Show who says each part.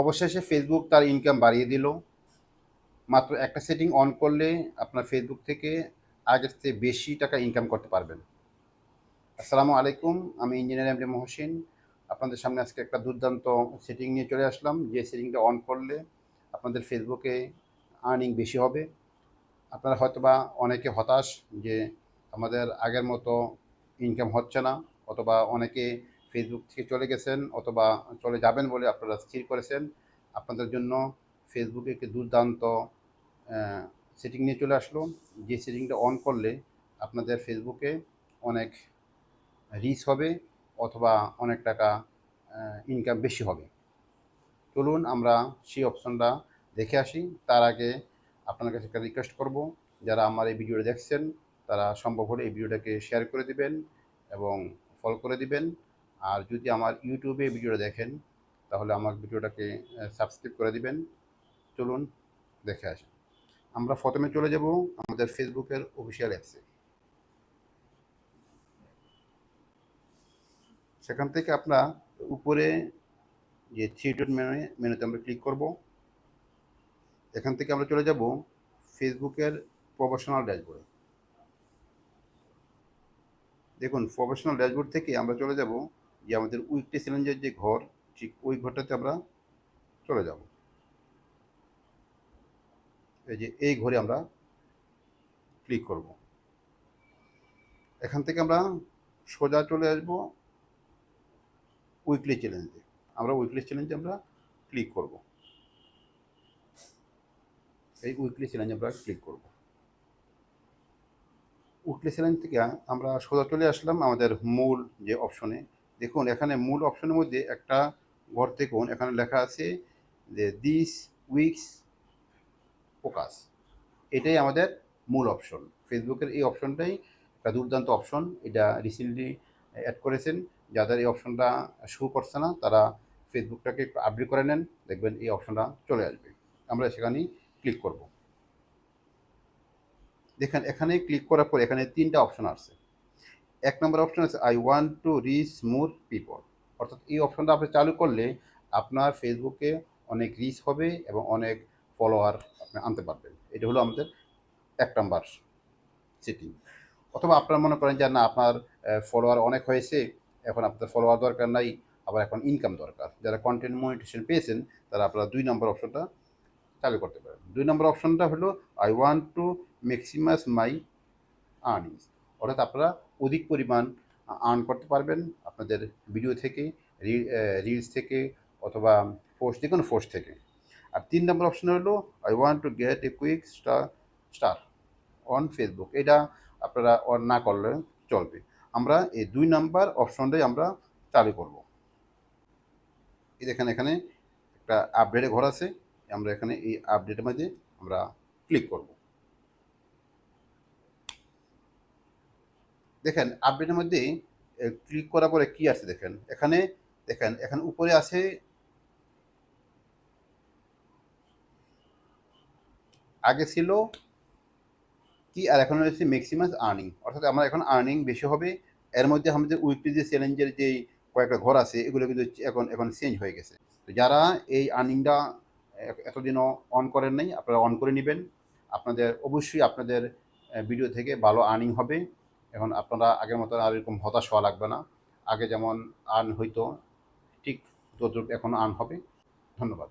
Speaker 1: অবশেষে ফেসবুক তার ইনকাম বাড়িয়ে দিল। মাত্র একটা সেটিং অন করলে আপনার ফেসবুক থেকে আগের চেয়ে বেশি টাকা ইনকাম করতে পারবেন। আসসালামু আলাইকুম, আমি ইঞ্জিনিয়ার এমডি মহসিন আপনাদের সামনে আজকে একটা দুর্দান্ত সেটিং নিয়ে চলে আসলাম। যে সেটিংটা অন করলে আপনাদের ফেসবুকে আর্নিং বেশি হবে। আপনারা হয়তোবা অনেকে হতাশ যে আমাদের আগের মতো ইনকাম হচ্ছে না, অথবা অনেকে ফেসবুক থেকে চলে গেছেন অথবা চলে যাবেন বলে আপনারা স্থির করেছেন, আপনাদের জন্য ফেসবুকে একটি দুর্দান্ত সেটিং নিয়ে চলে আসলো। যে সেটিংটা অন করলে আপনাদের ফেসবুকে অনেক রিচ হবে অথবা অনেক টাকা ইনকাম বেশি হবে। চলুন আমরা সেই অপশনটা দেখে আসি। তার আগে আপনার কাছে একটা রিকোয়েস্ট করব। যারা আমার এই ভিডিওটা দেখছেন, তারা সম্ভব হলে এই ভিডিওটাকে শেয়ার করে দিবেন এবং ফলো করে দিবেন। আর যদি আমার ইউটিউবে ভিডিওটা দেখেন, তাহলে আমার ভিডিওটাকে সাবস্ক্রাইব করে দিবেন। চলুন, দেখে আসি। আমরা প্রথমে চলে যাব আমাদের ফেসবুকের অফিসিয়াল অ্যাপসে সেখান থেকে আমরা উপরে যে থ্রি ডট মেনু মেনুতে আমরা ক্লিক করব। এখান থেকে আমরা চলে যাব ফেসবুকের প্রফেশনাল ড্যাশবোর্ডে দেখুন প্রফেশনাল ড্যাশবোর্ড থেকে আমরা চলে যাব যে আমাদের উইকলি চ্যালেঞ্জের যে ঘর, ঠিক ওই ঘরটাতে আমরা চলে যাব। এই যে এই ঘরে আমরা ক্লিক করব। এখান থেকে আমরা সোজা চলে আসব উইকলি চ্যালেঞ্জে আমরা উইকলি চ্যালেঞ্জে আমরা ক্লিক করব। এই উইকলি চ্যালেঞ্জে আমরা ক্লিক করব। উইকলি চ্যালেঞ্জ থেকে আমরা সোজা চলে আসলাম আমাদের মূল যে অপশনে দেখুন, এখানে মূল অপশনের মধ্যে একটা ঘর দেখুন, এখানে লেখা আছে যে দিস উইকস ফোকাস এটাই আমাদের মূল অপশন। ফেসবুকের এই অপশনটাই একটা দুর্দান্ত অপশন। এটা রিসেন্টলি অ্যাড করেছেন। যাদের এই অপশনটা শো করছে না, তারা ফেসবুকটাকে একটু আপডেট করে নেন। দেখবেন এই অপশনটা চলে আসবে। আমরা সেখানেই ক্লিক করব। দেখেন এখানে ক্লিক করার পর এখানে তিনটা অপশন আছে এক নম্বর অপশন আছে I want to reach more people অর্থাৎ এই অপশনটা আপনি চালু করলে আপনার ফেসবুকে অনেক রিচ হবে এবং অনেক ফলোয়ার আপনি আনতে পারবেন। এটা হলো আমাদের এক নাম্বার সেটিং অথবা আপনারা মনে করেন যে, না, আপনার ফলোয়ার অনেক হয়েছে, এখন আপনার ফলোয়ার দরকার নাই, আবার এখন ইনকাম দরকার। যারা কন্টেন্ট মনিটেশন পেয়েছেন, তারা আপনারা দুই নম্বর অপশনটা চালু করতে পারেন। দুই নম্বর অপশনটা হলো I want to maximise my earnings অর্থাৎ আপনারা অধিক পরিমাণ আর্ন করতে পারবেন আপনাদের ভিডিও থেকে রিলস থেকে অথবা পোস্ট যে কোনো পোস্ট থেকে। আর তিন নম্বর অপশন হলো I want to get a quick star star on Facebook এটা আপনারা অন না করলে চলবে। আমরা এই দুই নাম্বার অপশনটাই আমরা চালু করব। এই দেখেন এখানে একটা আপডেটে ঘর আছে। আমরা এখানে এই আপডেটের মধ্যে আমরা ক্লিক করব। দেখেন আপডেটের মধ্যে ক্লিক করার পরে কি আছে দেখেন? এখানে দেখেন, এখানে উপরে আছে আগে ছিল কি, আর এখন হচ্ছে ম্যাক্সিমাম আর্নিং অর্থাৎ আমরা এখন আর্নিং বেশি হবে। এর মধ্যে আমাদের উইকলি যে চ্যালেঞ্জের যে কয়েকটা ঘর আছে, এগুলো কিন্তু এখন এখন চেঞ্জ হয়ে গেছে। তো যারা এই আর্নিংটা এতদিনও অন করেন নাই, আপনারা অন করে নেবেন। আপনাদের, অবশ্যই আপনাদের ভিডিও থেকে ভালো আর্নিং হবে। এখন আপনারা আগের মতো আর এরকম হতাশ হওয়া লাগবে না। আগে যেমন আর্ন হইতো, ঠিক তদ্রুপ এখন আর্ন হবে। ধন্যবাদ।